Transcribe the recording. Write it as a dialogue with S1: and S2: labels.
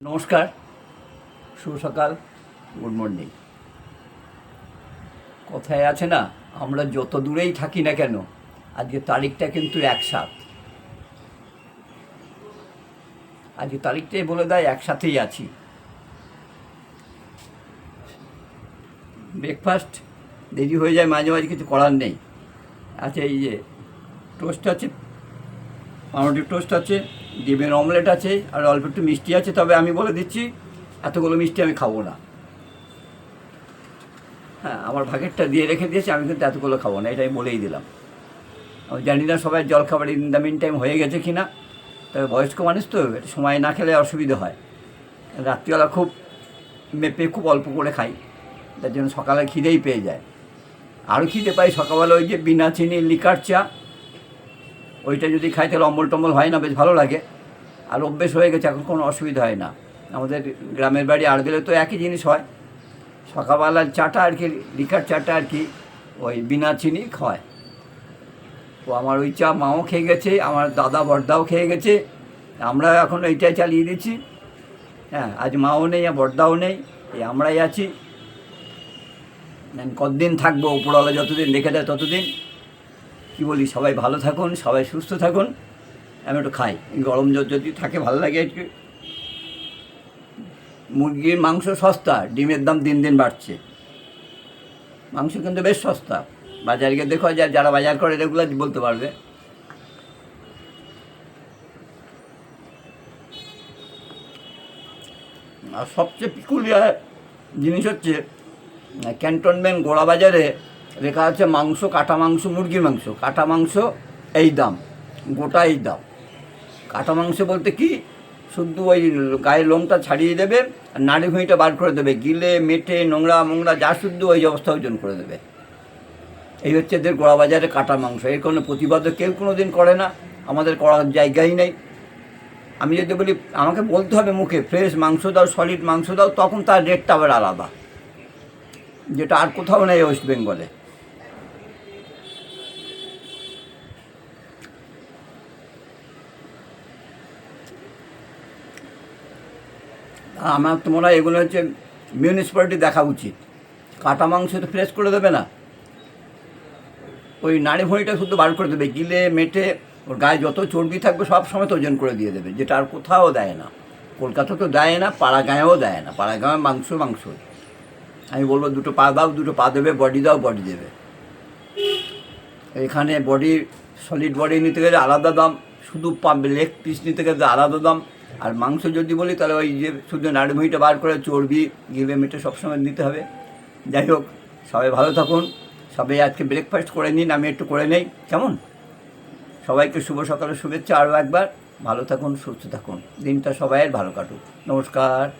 S1: নমস্কার, শুভ সকাল, good morning. কথায় আছে না, আমরা যত দূরেই থাকি না কেন, আজকে তারিখটা কিন্তু একসাথ। আজকে তারিখটাই বলে দেয়, একসাথেই আছি। ব্রেকফাস্ট দেরি হয়ে যায়, মাঝে মাঝে কিছু করার নেই। আচ্ছা এই যে টোস্ট আছে পাউরুটি টোস্ট আছে, ডিমের অমলেট আছে, আর অল্প একটু মিষ্টি আছে, তবে আমি বলে দিচ্ছি, এতগুলো মিষ্টি আমি খাব না। হ্যাঁ আমার ভাগেরটা দিয়ে রেখে দিয়েছি, আমি কিন্তু এতগুলো খাব না, এটাই বলেই দিলাম। আমি জানি না সবাই জল খাবার ইন দ্য মিন টাইম হয়ে গেছে কি না তবে বয়স্ক মানুষ তো, সময় না খেলে অসুবিধা হয়। রাত্রিবেলা খুব মেপে খুব অল্প করে খাই তার জন্য সকালে খিদেই পেয়ে যায়। আরও খিদে পাই সকালবেলা ওই যে বিনা চিনি, লিকার চা ওইটা যদি খাই তাহলে অম্বল টম্বল হয় না, বেশ ভালো লাগে। আর অভ্যেস হয়ে গেছে, এখন কোনো অসুবিধা হয় না। আমাদের গ্রামের বাড়ি আর আড়বেলে তো একই জিনিস হয়। সকালবেলার চাটা আর কি, লিকার চাটা আর কি, ওই বিনা চিনি খায় তো আমার ওই চা মাও খেয়ে গেছে, আমার দাদা বর্দাও খেয়ে গেছে। আমরা এখন এইটাই চালিয়ে দিচ্ছি। হ্যাঁ আজ মাও নেই, আর বর্দাও নেই, এই আমরাই আছি। কতদিন থাকব, উপরওয়ালা যতদিন রেখে দেয় ততদিন। কি বলি, সবাই ভালো থাকুন, সবাই সুস্থ থাকুন। আমি একটু খাই। গরম জল যদি থাকে, ভালো লাগে একটু। মুরগির মাংস সস্তা, ডিমের দাম দিন দিন বাড়ছে। মাংস কিন্তু বেশ সস্তা। বাজারে গিয়ে দেখো যারা বাজার করে, রেগুলার বলতে পারবে। আর সবচেয়ে পিকুলিয়ার জিনিস হচ্ছে ক্যান্টনমেন্ট গোড়া বাজারে লেখা আছে মাংস, কাটা মাংস, মুরগির মাংস। কাটা মাংস, এই দাম। গোটা এই দাম। কাটা মাংস বলতে কি? শুধু ওই গায়ের লোমটা ছাড়িয়ে দেবে, আর নাড়ি ভুঁড়িটা বার করে দেবে। গিলে, মেটে, নোংরা, মোংরা, যা শুদ্ধ ওই অবস্থা ওজন করে দেবে। এই হচ্ছে এদের গোড়া বাজারে কাটা মাংস। এর কোনো প্রতিবাদও কেউ কোনো দিন করে না। আমাদের করার জায়গাই নেই। আমি যদি বলি, আমাকে বলতে হবে মুখে, ফ্রেশ মাংস দাও সলিড মাংস দাও, তখন তার রেটটা আবার আলাদা। যেটা আর কোথাও নেই ওয়েস্ট বেঙ্গলে আমার তো হয় এগুলো হচ্ছে মিউনিসিপ্যালিটি দেখা উচিত। কাটা মাংস তো ফ্রেশ করে দেবে না। ওই নাড়ি ভুঁড়িটা শুধু বার করে দেবে, গিলে, মেটে, ওর গায়ে যত চর্বি থাকবে সব সময় ওজন করে দিয়ে দেবে, যেটা আর কোথাও দেয় না। কলকাতা তো দেয় না পাড়া গাঁয়েও দেয় না। পাড়া গাঁয়ে মাংস মাংস। আমি বলব দুটো পা দাও, দুটো পা দেবে বডি দাও বডি দেবে। এখানে বডি সলিড বডি নিতে গেলে আলাদা দাম। শুধু লেগ পিস নিতে গেলে আলাদা দাম। আর মাংস যদি বলি, তাহলে ওই যে শুধু নাড়ুভুঁড়িটা বার করে চর্বি গিলে মেটে সবসময় নিতে হবে। যাই হোক, সবাই ভালো থাকুন। সবাই আজকে ব্রেকফাস্ট করে নিন, আমি একটু করে নেই। কেমন? সবাইকে শুভ সকালের শুভেচ্ছা আরও একবার। ভালো থাকুন, সুস্থ থাকুন। দিনটা সবাইয়ের ভালো কাটুক। নমস্কার।